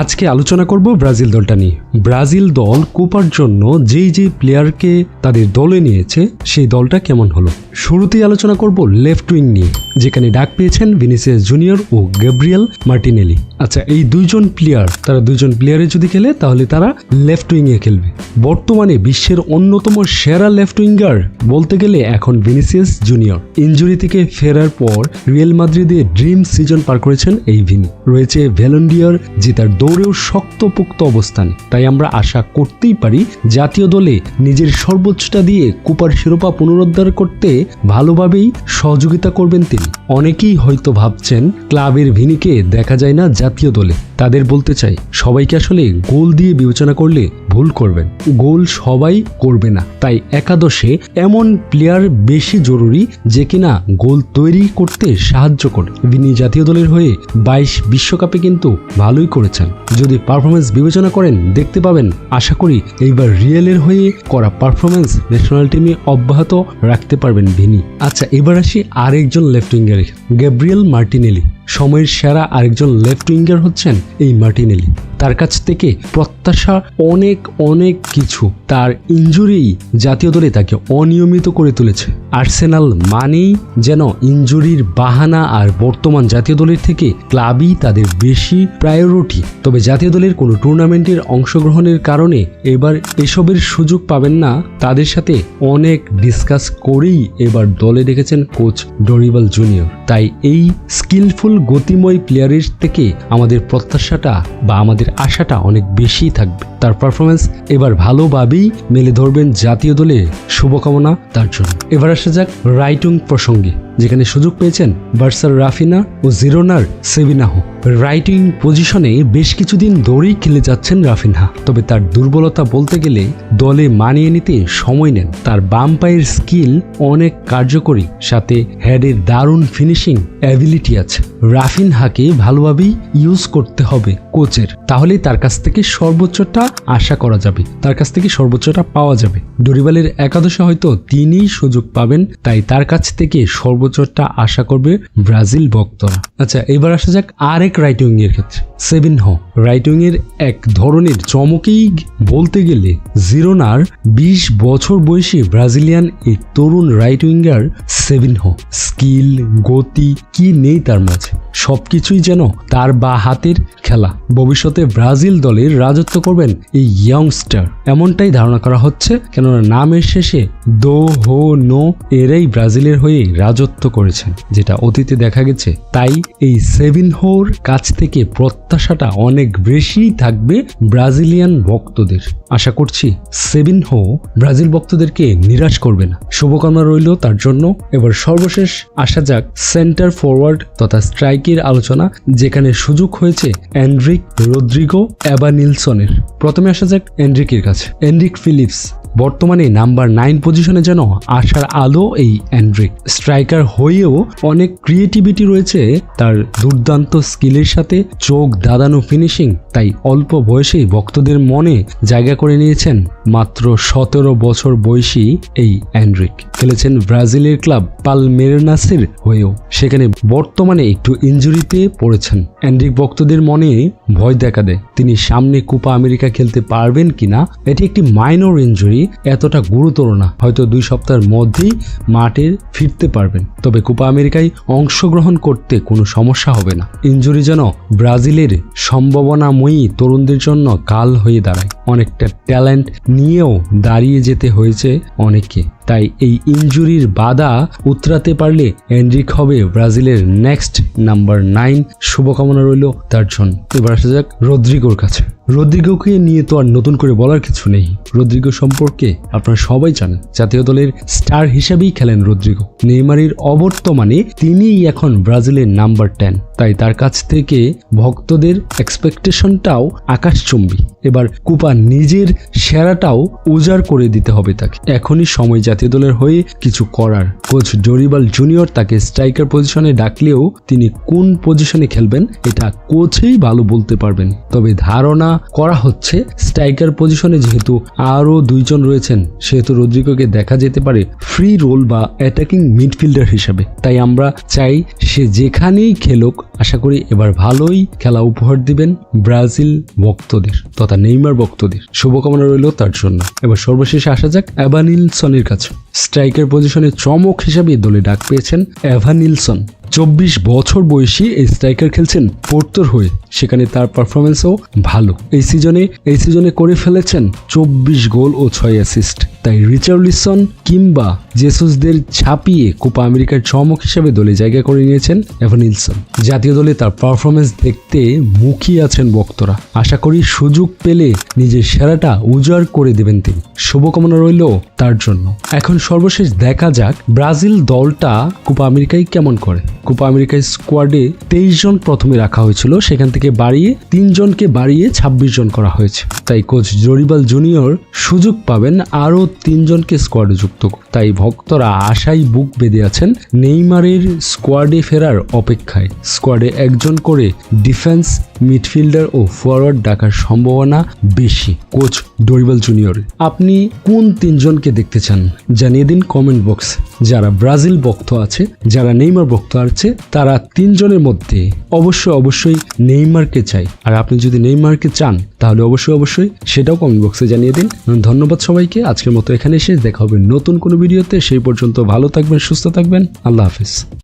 আজকে আলোচনা করব ব্রাজিল দলটা নিয়ে। ব্রাজিল দল কোপার জন্য যেই যেই প্লেয়ারকে তাদের দলে নিয়েছে, সেই দলটা কেমন হলো? শুরুতেই আলোচনা করব লেফট উইং নিয়ে, যেখানে ডাক পেয়েছেন ভিনিসিয়াস জুনিয়র ও গ্যাব্রিয়েল মার্টিনেলি। আচ্ছা এই দুইজন প্লেয়ার, তারা দুজন প্লেয়ারে যদি খেলে, তাহলে তারা লেফট উইংয়ে খেলবে। বর্তমানে বিশ্বের অন্যতম সেরা লেফট উইঙ্গার বলতে গেলে এখন ভিনিসিয়াস জুনিয়র। ইঞ্জুরি থেকে ফেরার পর রিয়েল মাদ্রিদে ড্রিম সিজন পার করেছেন এই ভিনি। রয়েছে ভ্যালেন্ডিয়ার যে তার দৌড়েও শক্তপোক্ত অবস্থানে। তাই আমরা আশা করতেই পারি জাতীয় দলে নিজের সর্বোচ্চটা দিয়ে কুপার শিরোপা পুনরুদ্ধার করতে ভালোভাবেই সহযোগিতা করবেন তিনি। অনেকেই হয়তো ভাবছেন ক্লাবের ভিনিকে দেখা যায় না জাতীয় দলে। তাদের বলতে চাই, সবাইকে আসলে গোল দিয়ে বিবেচনা করলে ভুল করবেন। গোল সবাই করবে না। তাই একাদশে এমন প্লেয়ার বেশি জরুরি যে কিনা গোল তৈরি করতে সাহায্য করে। ভিনি জাতীয় দলের হয়ে বাইশ বিশ্বকাপে কিন্তু ভালোই করেছেন। যদি পারফরমেন্স বিবেচনা করেন, দেখতে পাবেন, আশা করি এইবার রিয়েলের হয়ে করা পারফরমেন্স ন্যাশনাল টিমে অব্যাহত রাখতে পারবেন ভিনি। আচ্ছা এবার আসি আরেকজন লেফট উইঙ্গারের গ্যাব্রিয়েল মার্টিনেলি সময়ের সেরা আরেকজন লেফট উইঙ্গার হচ্ছেন এই মার্টিনেলি তার কাছ থেকে প্রত্যাশা অনেক অনেক কিছু। তার ইঞ্জুরি জাতীয় দলে তাকে অনিয়মিত করে তুলেছে। আর্সেনাল মানেই যেন ইঞ্জুরির বাহানা আর বর্তমান জাতীয় দলের থেকে ক্লাবই তাদের বেশি প্রায়োরিটি। তবে জাতীয় দলের কোনো টুর্নামেন্টের অংশগ্রহণের কারণে এবার এসবের সুযোগ পাবেন না। তাদের সাথে অনেক ডিসকাস করেই এবার দলে রেখেছেন কোচ ডরিবাল জুনিয়র। তাই এই স্কিলফুল, গতিময় প্লেয়ারের থেকে আমাদের প্রত্যাশাটা বা আমাদের আশাটা অনেক বেশি থাকবে। তার পারফরমেন্স এবার ভালোভাবেই মেলে ধরবেন জাতীয় দলে শুভকামনা তার জন্য। এবার আসা যাক রাইটুং প্রসঙ্গে। যেখানে সুযোগ পেয়েছেন বার্সার রাফিনা ও জিরোনার সেভিনাহো রাইটিং পজিশনে বেশ কিছুদিন ধরেই খেলে যাচ্ছেন রাফিনহা তবে তার দুর্বলতা বলতে গেলে দলে মানিয়ে নিতে সময় নেন। তার বাম পায়ের স্কিল অনেক কার্যকরী, সাথে হেডের দারুণ ফিনিশিং অ্যাবিলিটি আছে। রাফিনহাকে ভালোভাবেই ইউজ করতে হবে কোচের। তাহলেই তার কাছ থেকে সর্বোচ্চটা আশা করা যাবে। তার কাছ থেকে সর্বোচ্চটা পাওয়া যাবে। ডরিবালের একাদশে হয়তো তিনিই সুযোগ পাবেন, তাই তার কাছ থেকে সর্বোচ্চটা আশা করবে ব্রাজিল ভক্তরা। আচ্ছা এবার আসা যাক আরেক রাইট উইং এর ক্ষেত্রে। সেভেন হ রাইট উইং এর এক ধরনের চমকেই বলতে গেলে জিরোনার বিশ বছর বয়সী ব্রাজিলিয়ান এই তরুণ রাইট উইঙ্গার সেভেন হ। স্কিল, গতি, কি নেই তার মাঝে? সবকিছুই যেন তার বা হাতের খেলা। ভবিষ্যতে ব্রাজিল দলের রাজত্ব করবেন এই ইয়ংস্টার এমনটাই ধারণা করা হচ্ছে, কেননা নামের শেষে দো হো নো এরাই ব্রাজিলের হয়ে রাজত্ব করেছেন যেটা অতীতে দেখা গেছে, তাই এই সেভিন হোর কাছ থেকে প্রত্যাশাটা অনেক বেশি থাকবে ব্রাজিলিয়ান ভক্তদের। আশা করছি সেভিন হো ব্রাজিল ভক্তদেরকে নিরাশ করবে না। শুভকামনা রইল তার জন্য। এবার সর্বশেষ আসা যাক সেন্টার ফরওয়ার্ড তথা স্ট্রাইকের আলোচনা, যেখানে সুযোগ হয়েছে অ্যান্ড্রিক রদ্রিগো, অ্যাবা নিলসনের। প্রথমে আসা যাক অ্যান্ড্রিকের কাছে। অ্যান্ড্রিক ফিলিপস বর্তমানে নাম্বার নাইন পজিশনে যেন আসার আলো এই অ্যান্ড্রিক স্ট্রাইকার হয়েও অনেক ক্রিয়েটিভিটি রয়েছে তার দুর্দান্ত স্কিলের সাথে চোখ দাদানো ফিনিশিং, তাই অল্প বয়সেই ভক্তদের মনে জায়গা করে নিয়েছেন মাত্র সতেরো বছর বয়সী এই অ্যান্ড্রিক। খেলেছেন ব্রাজিলের ক্লাব পালমেরনাসের হয়েও। সেখানে বর্তমানে একটু ইঞ্জুরিতে পড়েছেন। অ্যান্ড্রিক ভক্তদের মনে ভয় দেখা দেয়। তিনি সামনে কোপা আমেরিকা খেলতে পারবেন কিনা? এটি একটি মাইনর ইঞ্জুরি এতটা গুরুতর না। হয়তো দুই সপ্তাহের মধ্যেই মাঠে ফিরতে পারবেন। তবে কোপা আমেরিকায় অংশগ্রহণ করতে কোনো সমস্যা হবে না। ইঞ্জুরি যেন ব্রাজিলের সম্ভাবনাময়ী তরুণদের জন্য কাল হয়ে দাঁড়ায়। অনেকটা ট্যালেন্ট নিয়েও দাঁড়িয়ে যেতে হয়েছে অনেকে তাই এই ইঞ্জুরির বাধা উতরাতে পারলে এন্ড্রিক হবে ব্রাজিলের নেক্সট নাম্বার নাইন। শুভকামনা রইল তার জন্য। এবার আসা যাক রদ্রিগোর কাছে। রদ্রিগোকে নিয়ে তো আর নতুন করে বলার কিছু নেই। রদ্রিগো সম্পর্কে আপনারা সবাই জানেন, জাতীয় দলের স্টার হিসেবেই খেলেন রদ্রিগো। নেইমারের অবর্তমানে তিনিই এখন ব্রাজিলের নাম্বার টেন। তাই তার কাছ থেকে ভক্তদের এক্সপেকটেশনটাও আকাশচুম্বী। এবার কুপা নিজের সেরাটাও উজাড় করে দিতে হবে তাকে। এখনই সময় জাতীয় দলের হয়ে কিছু করার। কোচ জরিবাল জুনিয়র তাকে স্ট্রাইকার পজিশনে ডাকলেও তিনি কোন পজিশনে খেলবেন এটা কোচেই ভালো বলতে পারবেন। তবে ধারণা করা হচ্ছে স্ট্রাইকার পজিশনে যেহেতু আরও দুইজন রয়েছেন, সেহেতু রদ্রিগোকে দেখা যেতে পারে ফ্রি রোল বা অ্যাটাকিং মিডফিল্ডার হিসাবে। তাই আমরা চাই সে যেখানেই খেলুক, আশা করি এবার ভালোই খেলা উপহার দিবেন ব্রাজিল ভক্তদের। তথা নেইমার ভক্তদের। শুভকামনা রইল তার জন্য। এবার সর্বশেষে আসা যাক অ্যাভানিলসনের কাছে। স্ট্রাইকার পজিশনে চমক হিসাবে দলে ডাক পেয়েছেন অ্যাভানিলসন চব্বিশ বছর বয়সী এই স্ট্রাইকার খেলছেন পোর্তোর হয়ে। সেখানে তার পারফরমেন্সও ভালো। এই সিজনে এই সিজনে করে ফেলেছেন চব্বিশ গোল ও ছয় অ্যাসিস্ট তাই রিচার্লিসন কিংবা জেসুসদের ছাপিয়ে কোপা আমেরিকার চমক হিসেবে দলে জায়গা করে নিয়েছেন এভানিলসন জাতীয় দলে তার পারফরমেন্স দেখতে মুখিয়ে আছেন বক্তরা। আশা করি সুযোগ পেলে নিজের সেরাটা উজাড় করে দেবেন তিনি। শুভকামনা রইল তার জন্য। এখন সর্বশেষ দেখা যাক ব্রাজিল দলটা কোপা আমেরিকায় কেমন করে। কোপা আমেরিকার স্কোয়াডে তেইশ জন প্রথমে রাখা হয়েছিল। সেখান থেকে বাড়িয়ে তিনজনকে বাড়িয়ে ছাব্বিশ জন করা হয়েছে। তাই কোচ জরিবাল জুনিয়র সুযোগ পাবেন আরও তিনজনকে স্কোয়াডে যুক্ত তাই ভক্তরা আশাই বুক বেঁধে আছেন নেইমারের স্কোয়াডে ফেরার অপেক্ষায়। স্কোয়াডে একজন করে ডিফেন্স মিডফিল্ডার ও ফরওয়ার্ড ডাকার সম্ভাবনা বেশি কোচ ডরিবাল জুনিয়র আপনি কোন তিনজনকে দেখতে চান? জানিয়ে দিন কমেন্ট বক্স যারা ব্রাজিল ভক্ত আছে, যারা নেইমার ভক্ত আছে, তারা তিনজনের মধ্যে অবশ্যই অবশ্যই নেইমারকে চাই। আর আপনি যদি নেইমারকে চান, তাহলে অবশ্যই অবশ্যই সেটাও কমেন্ট বক্সে জানিয়ে দিন। ধন্যবাদ সবাইকে, আজকের মতো এখানে এসে দেখা হবে নতুন কোনো ভিডিওতে সেই পর্যন্ত ভালো থাকবেন, সুস্থ থাকবেন। আল্লাহ হাফিজ।